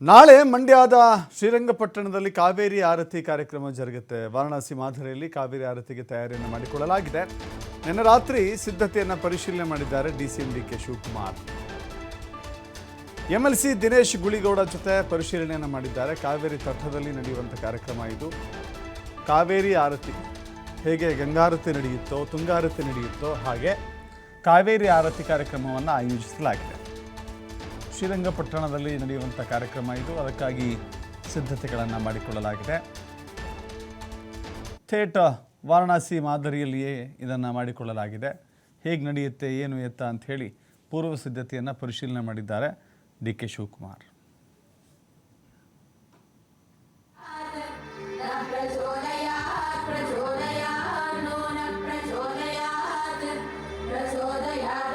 ನಾಳೆ ಮಂಡ್ಯದ ಶ್ರೀರಂಗಪಟ್ಟಣದಲ್ಲಿ ಕಾವೇರಿ ಆರತಿ ಕಾರ್ಯಕ್ರಮ ಜರುಗುತ್ತೆ. ವಾರಣಾಸಿ ಮಾದರಿಯಲ್ಲಿ ಕಾವೇರಿ ಆರತಿಗೆ ತಯಾರಿಯನ್ನು ಮಾಡಿಕೊಳ್ಳಲಾಗಿದೆ. ನಿನ್ನೆ ರಾತ್ರಿ ಸಿದ್ಧತೆಯನ್ನು ಪರಿಶೀಲನೆ ಮಾಡಿದ್ದಾರೆ DCM D K Shivakumar. MLC Dinesh Guligowda ಜೊತೆ ಪರಿಶೀಲನೆಯನ್ನು ಮಾಡಿದ್ದಾರೆ. ಕಾವೇರಿ ತಟದಲ್ಲಿ ನಡೆಯುವಂಥ ಕಾರ್ಯಕ್ರಮ ಇದು. ಕಾವೇರಿ ಆರತಿ ಹೇಗೆ ಗಂಗಾರತಿ ನಡೆಯುತ್ತೋ, ತುಂಗಾರತಿ ನಡೆಯುತ್ತೋ ಹಾಗೆ ಕಾವೇರಿ ಆರತಿ ಕಾರ್ಯಕ್ರಮವನ್ನು ಆಯೋಜಿಸಲಾಗಿದೆ. ಶ್ರೀರಂಗಪಟ್ಟಣದಲ್ಲಿ ನಡೆಯುವಂಥ ಕಾರ್ಯಕ್ರಮ ಇದು. ಅದಕ್ಕಾಗಿ ಸಿದ್ಧತೆಗಳನ್ನು ಮಾಡಿಕೊಳ್ಳಲಾಗಿದೆ. ಥೇಟ್ ವಾರಣಾಸಿ ಮಾದರಿಯಲ್ಲಿಯೇ ಇದನ್ನು ಮಾಡಿಕೊಳ್ಳಲಾಗಿದೆ. ಹೇಗೆ ನಡೆಯುತ್ತೆ, ಏನು ಎತ್ತ ಅಂತ ಹೇಳಿ ಪೂರ್ವ ಸಿದ್ಧತೆಯನ್ನು ಪರಿಶೀಲನೆ ಮಾಡಿದ್ದಾರೆ ಡಿ ಕೆ ಶಿವಕುಮಾರ್. न